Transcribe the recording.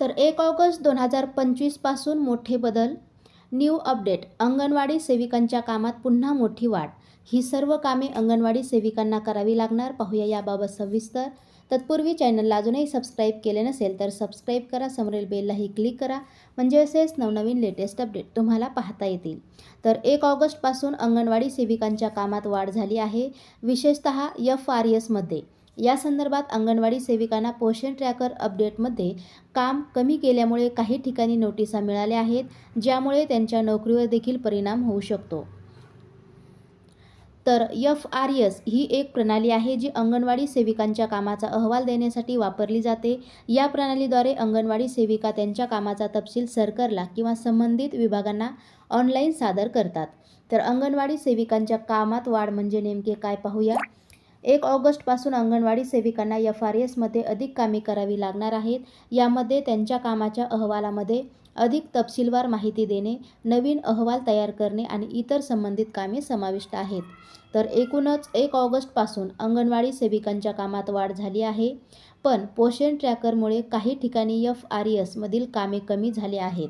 तर एक ऑगस्ट दोन हजार पंचवीसपासून मोठे बदल न्यू अपडेट अंगणवाडी सेविकांच्या कामात पुन्हा मोठी वाढ. ही सर्व कामे अंगणवाडी सेविकांना करावी लागणार. पाहूया याबाबत सविस्तर. तत्पूर्वी चॅनलला अजूनही सबस्क्राईब केले नसेल तर सबस्क्राईब करा समोरील बेललाही क्लिक करा. म्हणजे असेच नवनवीन लेटेस्ट अपडेट तुम्हाला पाहता येतील. तर एक ऑगस्टपासून अंगणवाडी सेविकांच्या कामात वाढ झाली आहे. विशेषतः एफ आर एसमध्ये या संदर्भात अंगणवाडी सेविकांना पोषण ट्रॅकर अपडेटमध्ये काम कमी केल्यामुळे काही ठिकाणी नोटिसा मिळाल्या आहेत ज्यामुळे त्यांच्या नोकरीवर देखील परिणाम होऊ शकतो. तर एफ आर एस ही एक प्रणाली आहे जी अंगणवाडी सेविकांच्या कामाचा अहवाल देण्यासाठी वापरली जाते. या प्रणालीद्वारे अंगणवाडी सेविका त्यांच्या कामाचा तपशील सरकारला किंवा संबंधित विभागांना ऑनलाईन सादर करतात. तर अंगणवाडी सेविकांच्या कामात वाढ म्हणजे नेमके काय पाहूया? एक ऑगस्टपासून अंगणवाडी सेविकांना एफ आर एसमध्ये अधिक कामे करावी लागणार आहेत. यामध्ये त्यांच्या कामाच्या अहवालामध्ये अधिक तपशीलवार माहिती देणे नवीन अहवाल तयार करणे आणि इतर संबंधित कामे समाविष्ट आहेत. तर एकूणच एक ऑगस्टपासून अंगणवाडी सेविकांच्या कामात वाढ झाली आहे. पण पोषण ट्रॅकरमुळे काही ठिकाणी एफ आर एसमधील कामे कमी झाली आहेत.